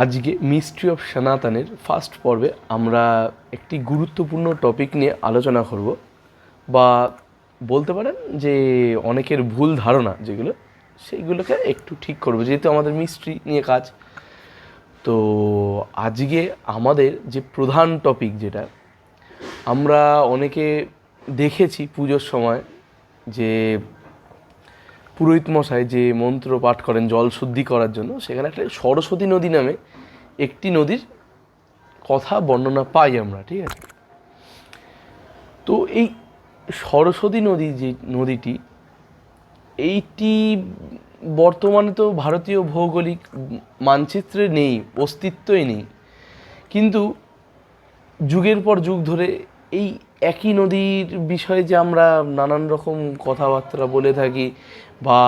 আজকে mystery of সনাতনের first পর্বে আমরা একটি গুরুত্বপূর্ণ টপিক নিয়ে আলোচনা করব বা বলতে পারেন যে অনেকের ভুল ধারণা যেগুলো, সেইগুলোকে একটু ঠিক করব, যেহেতু আমাদের মিস্ট্রি নিয়ে কাজ। তো আজকে আমাদের যে প্রধান টপিক যেটা, আমরা অনেকে দেখেছি পুজোর সময় যে পুরোহিত মশাই যে মন্ত্র পাঠ করেন জল শুদ্ধি করার জন্য, সেখানে একটা সরস্বতী নদী নামে একটি নদীর কথা বর্ণনা পাই আমরা, ঠিক আছে? তো এই সরস্বতী নদী যে নদীটি, এইটি বর্তমানে তো ভারতীয় ভৌগোলিক মানচিত্রে নেই, অস্তিত্বই নেই। কিন্তু যুগের পর যুগ ধরে এই একই নদীর বিষয়ে যে আমরা নানান রকম কথাবার্তা বলে থাকি বা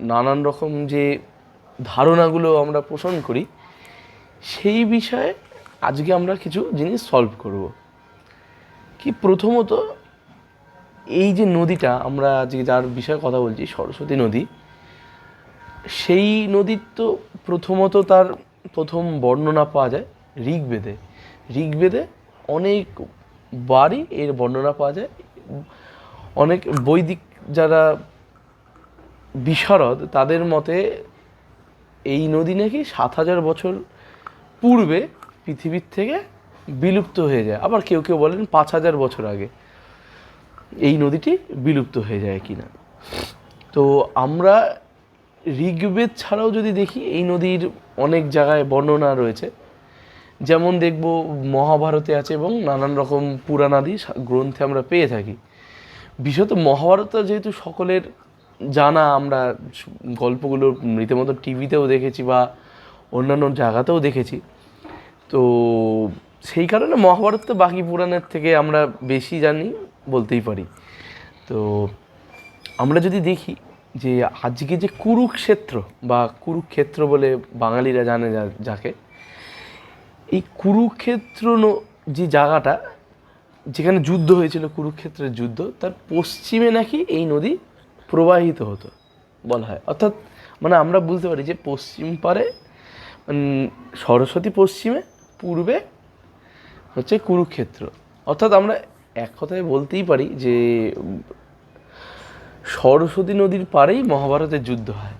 নানান রকম যে ধারণাগুলো আমরা পোষণ করি, সেই বিষয়ে আজকে আমরা কিছু জিনিস সলভ করব। কি প্রথমত এই যে নদীটা, আমরা আজকে যার বিষয়ে কথা বলছি, সরস্বতী নদী, সেই নদীর তো প্রথমত তার প্রথম বর্ণনা পাওয়া যায় ঋগ্বেদে। ঋগ্বেদে অনেক বারই এর বর্ণনা পাওয়া যায়। অনেক বৈদিক যারা বিশারদ, তাদের মতে এই নদী নাকি সাত হাজার বছর পূর্বে পৃথিবীর থেকে বিলুপ্ত হয়ে যায়। আবার কেউ কেউ বলেন পাঁচ হাজার বছর আগে এই নদীটি বিলুপ্ত হয়ে যায় কিনা। তো আমরা ঋগ্বেদ ছাড়াও যদি দেখি, এই নদীর অনেক জায়গায় বর্ণনা রয়েছে। যেমন দেখব মহাভারতে আছে এবং নানান রকম পুরাণাদি গ্রন্থে আমরা পেয়ে থাকি। বিশেষত মহাভারতটা যেহেতু সকলের জানা, আমরা গল্পগুলো রীতিমতো টিভিতেও দেখেছি বা অন্যান্য জায়গাতেও দেখেছি। তো সেই কারণে মহাভারত তো বাকি পুরাণের থেকে আমরা বেশি জানি বলতেই পারি। তো আমরা যদি দেখি যে আজকে যে কুরুক্ষেত্র বা কুরুক্ষেত্র বলে বাঙালিরা জানে যাকে এই কুরুক্ষেত্র যে জায়গাটা, যেখানে যুদ্ধ হয়েছিল, কুরুক্ষেত্রের যুদ্ধ, তার পশ্চিমে নাকি এই নদী প্রবাহিত হতো, বলা হয়। অর্থাৎ মানে আমরা বুঝতে পারি যে পশ্চিম পারে সরস্বতী পশ্চিমে, পূর্বে হচ্ছে কুরুক্ষেত্র। অর্থাৎ আমরা এক কথায় বলতেই পারি যে সরস্বতী নদীর পাড়েই মহাভারতের যুদ্ধ হয়।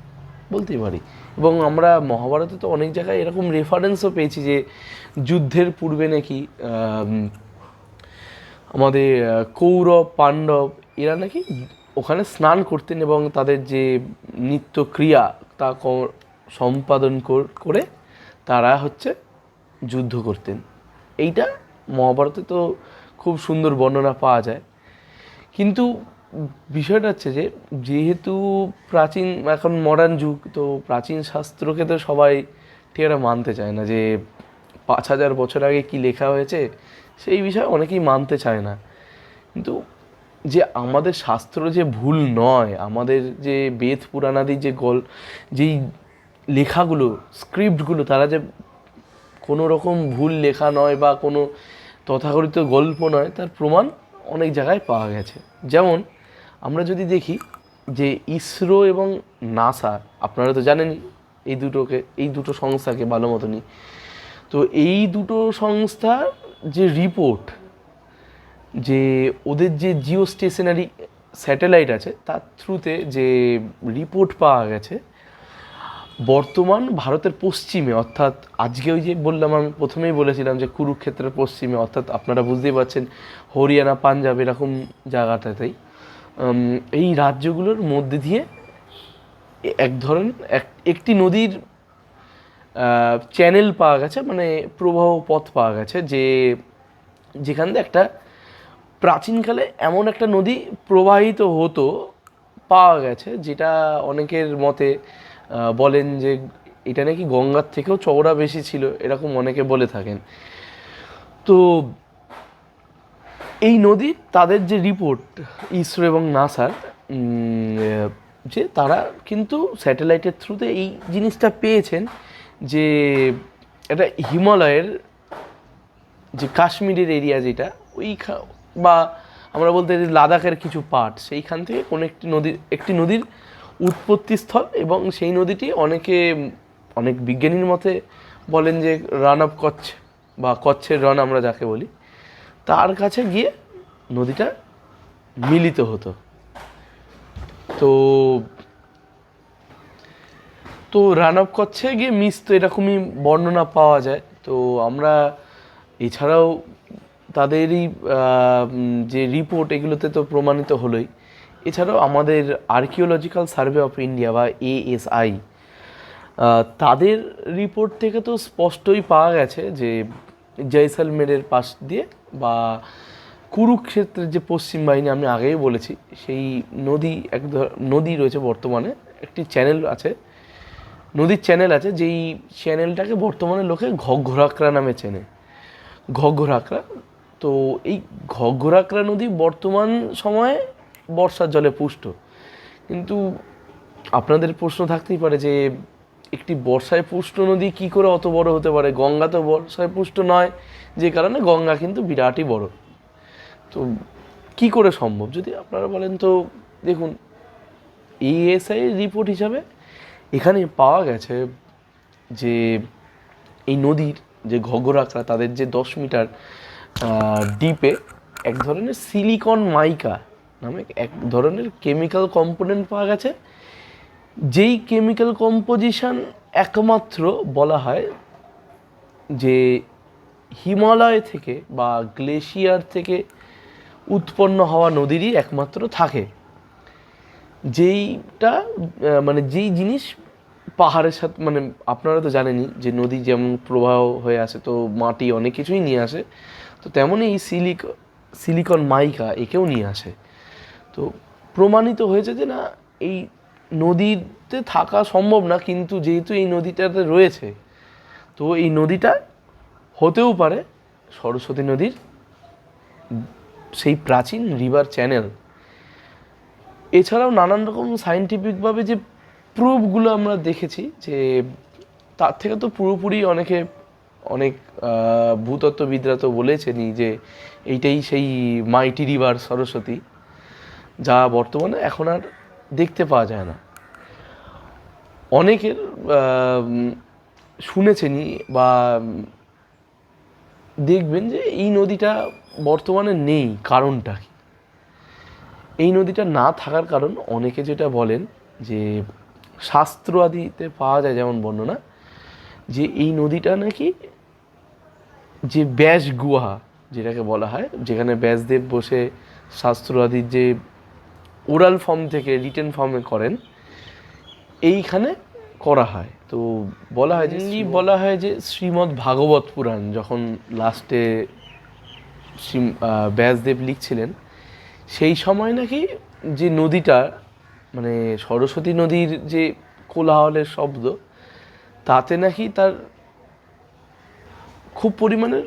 বলতেই পারি। এবং আমরা মহাভারতে তো অনেক জায়গায় এরকম রেফারেন্সও পেয়েছি যে যুদ্ধের পূর্বে নাকি আমাদের কৌরব, পাণ্ডব, এরা নাকি ওখানে স্নান করতেন এবং তাদের যে নিত্য ক্রিয়া তা সম্পাদন করে তারা হচ্ছে যুদ্ধ করতেন। এইটা মহাভারতে তো খুব সুন্দর বর্ণনা পাওয়া যায়। কিন্তু বিষয়টা হচ্ছে যে, যেহেতু প্রাচীন, এখন মডার্ন যুগ, তো প্রাচীন শাস্ত্রকে তো সবাই ঠিক একটা মানতে চায় না যে, পাঁচ হাজার বছর আগে কি লেখা হয়েছে, সেই বিষয়ে অনেকেই মানতে চায় না। কিন্তু যে আমাদের শাস্ত্র যে ভুল নয়, আমাদের যে বেদ পুরাণাদি যে গল, যেই লেখাগুলো স্ক্রিপ্টগুলো তারা যে কোনো রকম ভুল লেখা নয় বা কোনো তথাকথিত গল্প নয়, তার প্রমাণ অনেক জায়গায় পাওয়া গেছে। যেমন আমরা যদি দেখি যে ইসরো এবং নাসা, আপনারা তো জানেনই এই দুটোকে, এই দুটো সংস্থাকে ভালো মতনই। তো এই দুটো সংস্থার যে রিপোর্ট যে ওদের যে জিও স্টেশনারি স্যাটেলাইট আছে, তার থ্রুতে যে রিপোর্ট পাওয়া গেছে, বর্তমান ভারতের পশ্চিমে, অর্থাৎ আজকে ওই যে বললাম আমি, প্রথমেই বলেছিলাম যে কুরুক্ষেত্রের পশ্চিমে, অর্থাৎ আপনারা বুঝতেই পারছেন, হরিয়ানা, পাঞ্জাব, এরকম জায়গাটাতেই। এই রাজ্যগুলোর মধ্যে দিয়ে এক ধরনের, এক, একটি নদীর চ্যানেল পাওয়া গেছে মানে প্রবাহ পথ পাওয়া গেছে, যে যেখান দিয়ে একটা প্রাচীনকালে এমন একটা নদী প্রবাহিত হতো, পাওয়া গেছে, যেটা অনেকের মতে বলেন যে এটা নাকি গঙ্গার থেকেও চওড়া বেশি ছিল, এরকম অনেকে বলে থাকেন। তো এই নদী তাদের যে রিপোর্ট ইসরো এবং নাসার যে তারা কিন্তু স্যাটেলাইটের থ্রুতে এই জিনিসটা পেয়েছেন যে এটা হিমালয়ের যে কাশ্মীরের এরিয়া যেটা ওই বা আমরা বলতে লাদাখের কিছু পার্ট সেইখান থেকে কোনো একটি নদীর একটি নদীর উৎপত্তি স্থল এবং সেই নদীটি অনেকে, অনেক বিজ্ঞানীর মতে বলেন যে রান অফ কচ্ছ, বা কচ্ছের রন আমরা যাকে বলি। তার কাছে গিয়ে নদীটা মিলিত হতো। তো তো রান অফ কচ্ছে গিয়ে মিস তো এরকমই বর্ণনা পাওয়া যায়। তো আমরা এছাড়াও তাদেরই যে রিপোর্ট এগুলোতে তো প্রমাণিত হলোই। এছাড়াও আমাদের আর্কিওলজিক্যাল সার্ভে অফ ইন্ডিয়া বা এএসআই তাদের রিপোর্ট থেকে তো স্পষ্টই পাওয়া গেছে যে জয়সালমেরের পাশ দিয়ে বা কুরুক্ষেত্রের যে পশ্চিম বাহিনী, আমি আগেই বলেছি, সেই নদী এক নদী রয়েছে বর্তমানে, একটি চ্যানেল আছে। নদীর চ্যানেল আছে যেই চ্যানেলটাকে বর্তমানে লোকে ঘগ্ঘরাকড়া নামে চেনে। ঘগ্ঘরাকড়া তো এই ঘগ্ঘরাকড়া নদী বর্তমান সময়ে বর্ষার জলে পুষ্ট। কিন্তু আপনাদের প্রশ্ন থাকতেই পারে যে, একটি বর্ষায় পুষ্ট নদী কি করে অত বড় হতে পারে? গঙ্গা তো বর্ষায় পুষ্ট নয়। যে কারণে গঙ্গা কিন্তু বিরাটই বড়। তো কি করে সম্ভব? যদি আপনারা বলেন তো, দেখুন ইএসআই রিপোর্ট হিসাবে এখানে পাওয়া গেছে যে এই নদীর যে ঘগরাকড়া, তাদের যে দশ মিটার ডিপে এক ধরনের সিলিকন মাইকা নামে এক ধরনের কেমিক্যাল কম্পোনেন্ট পাওয়া গেছে। যেই কেমিক্যাল কম্পোজিশন একমাত্র বলা হয় যে হিমালয় থেকে বা গ্লেশিয়ার থেকে উৎপন্ন হওয়া নদীরই একমাত্র থাকে। যেইটা মানে যেই জিনিস পাহাড়ের সাথে মানে আপনারা তো জানেনই যে নদী যেমন প্রবাহ হয়ে আসে, তো মাটি অনেক কিছুই নিয়ে আসে। তো তেমনই এই সিলিক, সিলিকন মাইকা একেও নিয়ে আসে। তো প্রমাণিত হয়েছে যে না, এই নদীতে থাকা সম্ভব না, কিন্তু যেহেতু এই নদীটাতে রয়েছে, তো এই নদীটা হতেও পারে সরস্বতী নদীর সেই প্রাচীন রিভার চ্যানেল এছাড়াও নানান রকম সাইন্টিফিকভাবে যে প্রুফগুলো আমরা দেখেছি যে তার থেকে তো পুরোপুরি অনেকে অনেক ভূতত্ত্ববিদরা তো বলেছেনই যে এইটাই সেই মাইটি রিভার সরস্বতী, যা বর্তমানে এখন আর দেখতে পাওয়া যায় না। অনেকের শুনেছেনই বা দেখবেন যে এই নদীটা বর্তমানে নেই, কারণটা কি? এই নদীটা না থাকার কারণ অনেকে যেটা বলেন যে শাস্ত্র আদিতে পাওয়া যায় যেমন বর্ণনা, যে এই নদীটা নাকি যে ব্যাস গুহা যেটাকে বলা হয়, যেখানে ব্যাসদেব বসে শাস্ত্র আদির যে ওরাল ফর্ম থেকে রিটেন ফর্মে করেন, এইখানে করা হয়। তো বলা হয় যে বলা হয় যে শ্রীমদ্ ভাগবত পুরাণ যখন লাস্টে শ্রী ব্যাসদেব লিখছিলেন সেই সময় নাকি যে নদীটা মানে সরস্বতী নদীর যে কোলাহলের শব্দ তাতে নাকি তার খুব পরিমাণের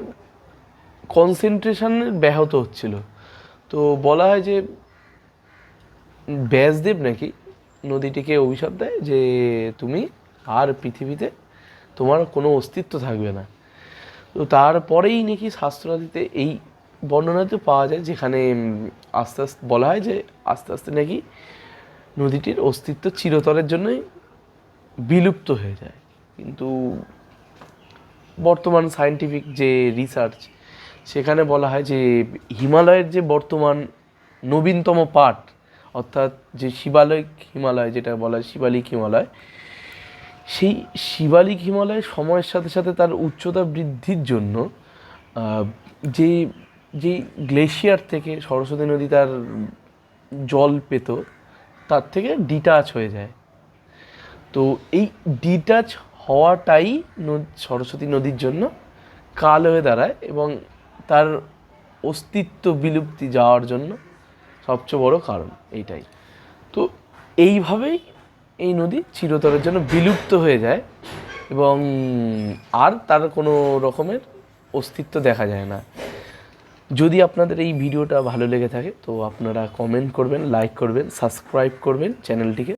কনসেন্ট্রেশনের ব্যাহত হচ্ছিল। তো বলা হয় যে ব্যাসদেব নাকি নদীটিকে অভিশাপ দেয় যে তুমি আর পৃথিবীতে তোমার কোনো অস্তিত্ব থাকবে না। তো তারপরেই নাকি শাস্ত্রাদিতে এই বর্ণনাতে পাওয়া যায় যেখানে আস্তে আস্তে বলা হয় যে আস্তে আস্তে নাকি নদীটির অস্তিত্ব চিরতরের জন্যই বিলুপ্ত হয়ে যায়। কিন্তু বর্তমান সায়েন্টিফিক যে রিসার্চ, সেখানে বলা হয় যে হিমালয়ের যে বর্তমান নবীনতম পার্ট অর্থাৎ যে শিবালিক হিমালয় যেটা বলা হয়, শিবালিক হিমালয়, সেই শিবালিক হিমালয় সময়ের সাথে সাথে তার উচ্চতা বৃদ্ধির জন্য যে যে গ্লেশিয়ার থেকে সরস্বতী নদী তার জল পেত, তার থেকে ডিটাচ হয়ে যায়। তো এই ডিটাচ হওয়াটাই সরস্বতী নদীর জন্য কাল হয়ে দাঁড়ায় এবং তার অস্তিত্ব বিলুপ্তি যাওয়ার জন্য সবচেয়ে বড় কারণ এইটাই। তো এইভাবেই এই নদী চিরতরের জন্য বিলুপ্ত হয়ে যায় এবং আর তার কোনো রকমের অস্তিত্ব দেখা যায় না। যদি আপনাদের এই ভিডিওটা ভালো লেগে থাকে, তো আপনারা কমেন্ট করবেন লাইক করবেন সাবস্ক্রাইব করবেন চ্যানেলটিকে।